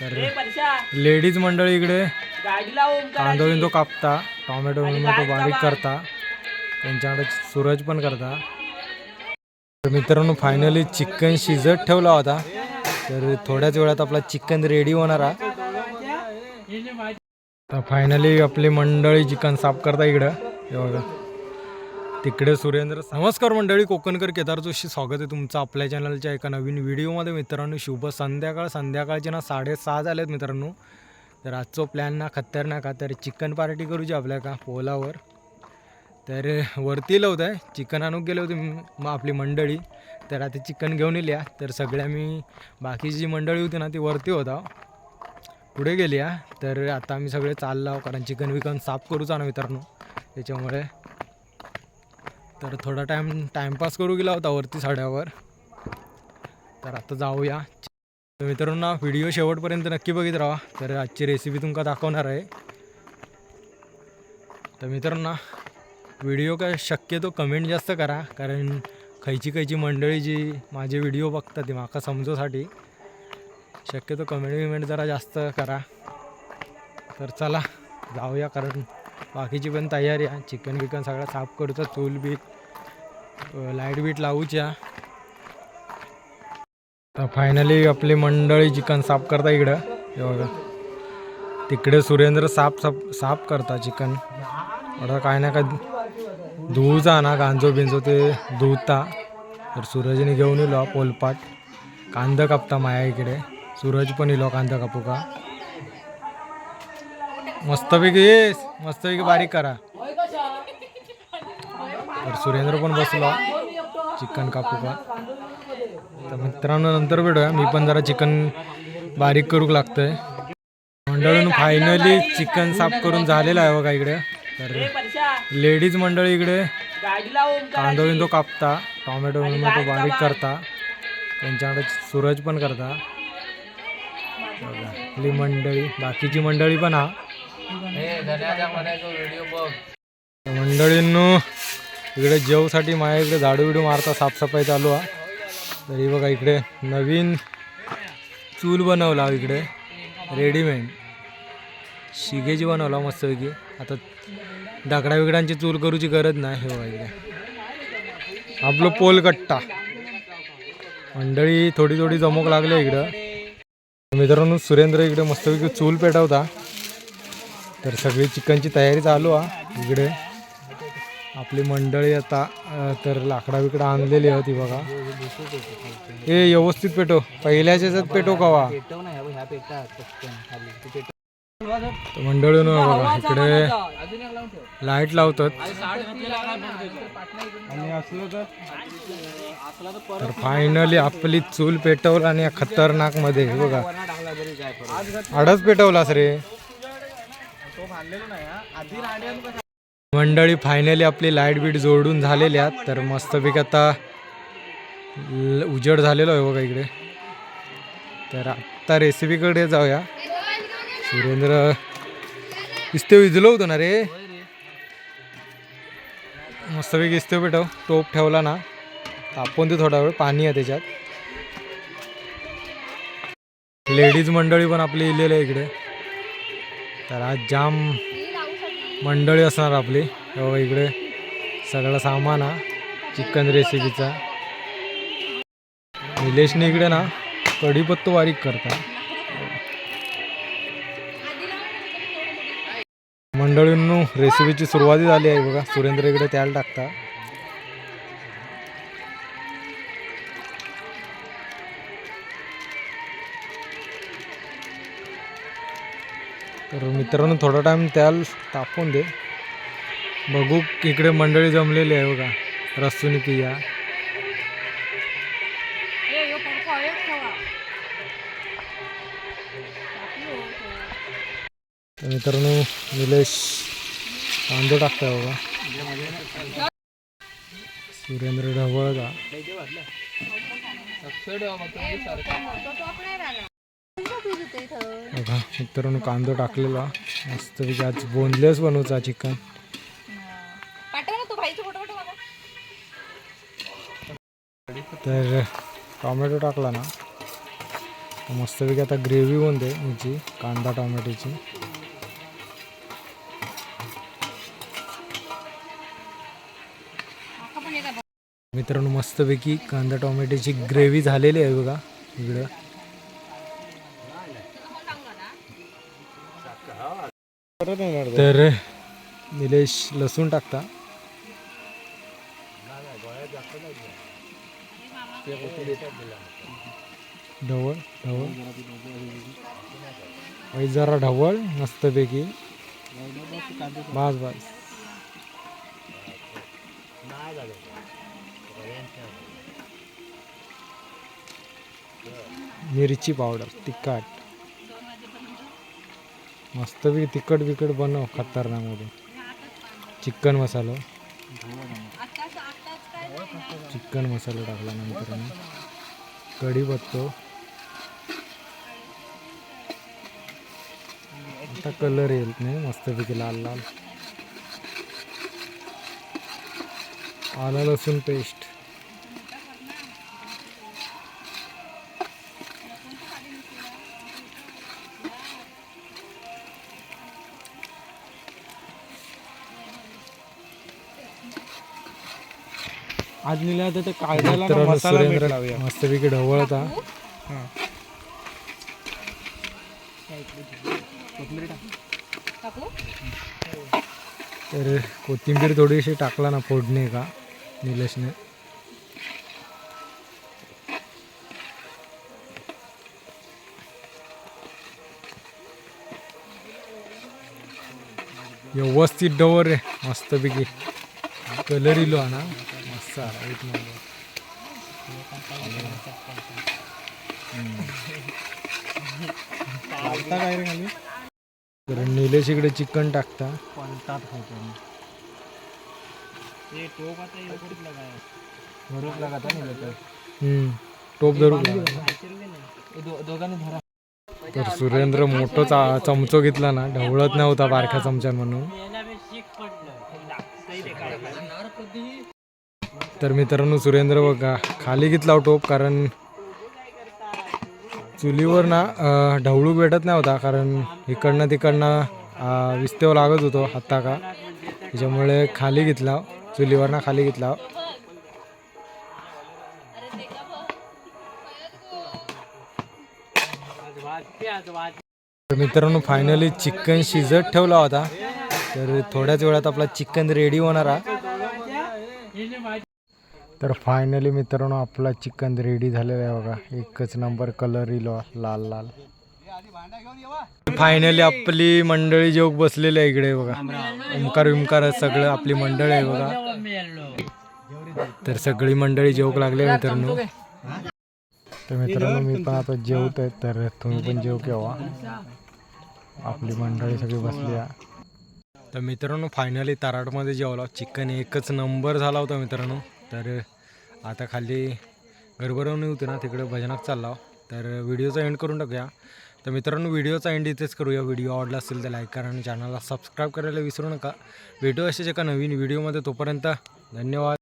तर लेडीज मंडळी इकडे कांदा बिंदो कापता टोमॅटो बिमॅटो बारीक करता त्यांच्याकडे सूरज पण करता. तर मित्रांनो फायनली चिकन शिजत ठेवला होता. तर थोड्याच वेळात आपला चिकन रेडी होणार आहे. तर फायनली आपली मंडळी चिकन साफ करता इकडं. हे बघा. तिकडे सुरेंद्र नमस्कार मंडळी कोकणकर केदार जोशी स्वागत आहे तुमचं आपल्या चॅनलच्या एका नवीन व्हिडिओमध्ये. मित्रांनो शुभ संध्याकाळ. संध्याकाळचे ना साडेसहा झालेत मित्रांनो. तर आजचो प्लॅन ना खतरनाक आहे तर चिकन पार्टी करूची आपल्या का पोलावर. तर वरती लावत आहे. चिकन आणून गेले होते मग आपली मंडळी. तर आता चिकन घेऊन येल्या तर सगळ्या मी बाकीची जी मंडळी होती ना ती वरती होता. पुढे गेली तर आता आम्ही सगळे चाललो कारण चिकन विकन साफ करूचा ना मित्रांनो. त्याच्यामुळे तर थोडा टाईम टाईमपास करू गेला होता वरती साड्यावर. तर आता जाऊया. तर मित्रांनो व्हिडिओ शेवटपर्यंत नक्की बघित राहा. तर आजची रेसिपी तुमका दाखवणार आहे. तर मित्रांनो व्हिडिओ काय शक्यतो कमेंट जास्त करा. कारण खयची खयची मंडळी जी माझे व्हिडिओ बघतात ती माका समजूसाठी शक्यतो कमेंट विमेंट जरा जास्त करा. तर चला जाऊया कारण बाकीची पण तयारी आहे. चिकन बिकन सगळं साफ करूचा चूल बीट लाइट बीट लावूच्या. तर फायनली आपली मंडळी चिकन साफ करता इकडं. हे बघा. तिकडे सुरेंद्र साफ साफ साफ करता चिकन. बरं काय ना काय धुवचा ना गांजो बिंजो ते धुवता तर सूरजने घेऊन येलो पोलपाट. कांदा कापता माया इकडे. सूरज पण येलो कांदा कापू का मस्तपैकी येस मस्तपैकी बारीक करा. तर सुरेंद्र पण बसलो. चिकन कापू का? तर मित्रांनो नंतर भेटूया. मी पण जरा चिकन बारीक करूक लागतंय. मंडळीनं फायनली चिकन साफ करून झालेलं आहे बघा इकडे. तर लेडीज मंडळी इकडे गाडीला तो कापता टोमॅटो बारीक करता. त्यांच्याकडे सूरज पण करता. बघा, आपली मंडळी बाकीची मंडळी पण हा. मंडळींनो इकडे जेवसाठी माझ्या इकडे झाडू बिडू मारता साफसफाई चालू आहे. तरी बघा इकडे नवीन चूल बनवला हो इकडे. रेडीमेड शिगेची बनवला मस्तपैकी. आता दगडा बिगडांची चूल करूची गरज नाही हे बघा इकडे. आपलं पोल कट्टा मंडळी थोडी थोडी जमोक लागले इकडं. मित्रांनो सुरेंद्र इकडे मस्तपैकी चूल पेटवता. तर सगळी चिकनची तयारी चालू आहे इकडे आपली मंडळी आता तर लाकडा बिकडा आणलेली आहे ती बघा. हे व्यवस्थित पेटव. पहिल्याच्या याच्यात पेटो कवा. मंडळीनं बघा इकडे लाइट लावतात. तर फायनली आपली चूल पेटवलं आणि खतरनाकमध्ये हे बघा. आडच पेटवलास रे. मंडळी फायनली आपली लाइट बीट जोडून झालेली आहेत. तर मस्तपैकी आता उजड उजेड झालेलो आहे बघा इकडे. तर आत्ता रेसिपीकडे जाऊया. सुरेंद्र इस्ते विजलो होतो ना रे? मस्तपैकी इस्ते पेटव. टोप ठेवला ना. तापवून ते थोडा वेळ पाणी आहे त्याच्यात. लेडीज मंडळी पण आपली इलेली आहे इकडे. तर आज जाम मंडळी असणार आपली. तेव्हा इकडे सगळं सामान हा चिकन रेसिपीचा निलेशने इकडे ना कढीपत्तो बारीक करता. मंडळींनू रेसिपीची सुरुवाती झाली आहे बघा. सुरेंद्र इकडे त्याला टाकता. तर मित्रांनो थोडा टाइम त्याल तापून दे. बघू इकडे मंडळी जमलेली आहे बघा रस्सुनी पिया तर मित्रांनो निलेश कांदो टाकताय बघा. सुरेंद्र ढवळ का बघा मित्रांनो कांदो टाकलेला. मस्त आज बोनलेस बनवचा चिकन. तर टॉमॅटो टाकला ना. मस्तपैकी आता ग्रेव्ही बनते याची कांदा टोमॅटोची. मित्रांनो मस्तपैकी कांदा टोमॅटोची ग्रेव्ही झालेली आहे बघा इकडं. तर निलेश लसूण टाकता. ढवळ ढवळ. आणि जरा ढवळ मस्तपैकी. बास बास. मिरची पावडर तिखट. मस्तपैकी तिखट बिकट बनव खतरनामध्ये चिकन मसाला. चिकन मसाला टाकला नंतर कढी बघतो आता कलर येईल नाही मस्तपैकी लाल लाल आला लसूण पेस्ट आज लिहिलं तर ते कायद्याला ना मसाला मीठ लावूया. मस्तपैकी ढवळता टाकू? तर कोथिंबीर थोडीशी टाकला ना फोडणे का निलेशने. व्यवस्थित डवर रे मस्तपैकी. कलर इलो आणा. मस्त आला एक नंबर काय रे खाली तर निलेश इकडे चिकन टाकता. पलटात टोप धरून तर सुरेंद्र मोठं चा चमचो घेतला ना. ढवळत नव्हता बारक्या चमचा म्हणून. तर मित्रांनो सुरेंद्र बघा खाली घेतला हो टोप कारण चुलीवर ना ढवळू भेटत नाही होता कारण इकडनं तिकडनं विस्तेव लागत होतो हाता का. त्याच्यामुळे खाली घेतला हो, चुलीवर ना खाली घेतला हो. तर मित्रांनो फायनली चिकन शिजत ठेवला होता. तर थोड्याच वेळात आपला चिकन रेडी होणार तर फायनली मित्रांनो आपला चिकन रेडी झालेला आहे बघा. एकच नंबर कलर इलो लाल लाल. फायनली आपली मंडळी जोग बसलेली आहे इकडे बघा. ओमकार विमकार सगळं आपली मंडळी आहे बघा. तर सगळी मंडळी जेवक लागली मित्रांनो. तर मित्रांनो मी पण आता जेवत आहे तर तुम्ही पण जेव केव्हा आपली मंडळी सगळी बसली आहे. तर मित्रांनो फायनली ताराटमध्ये जेवला. चिकन एकच नंबर झाला होता मित्रांनो. तर आता खाली गरबरवणी होती ना तिकडे भजनात चालला. तर व्हिडिओचा एंड करून टाकूया. तर मित्रांनो व्हिडिओचा एंड इथेच करूया. व्हिडिओ आवडला असेल तर लाईक करा आणि चॅनलला सबस्क्राईब करायला विसरू नका. भेटू असेच एका नवीन व्हिडिओमध्ये. तोपर्यंत धन्यवाद.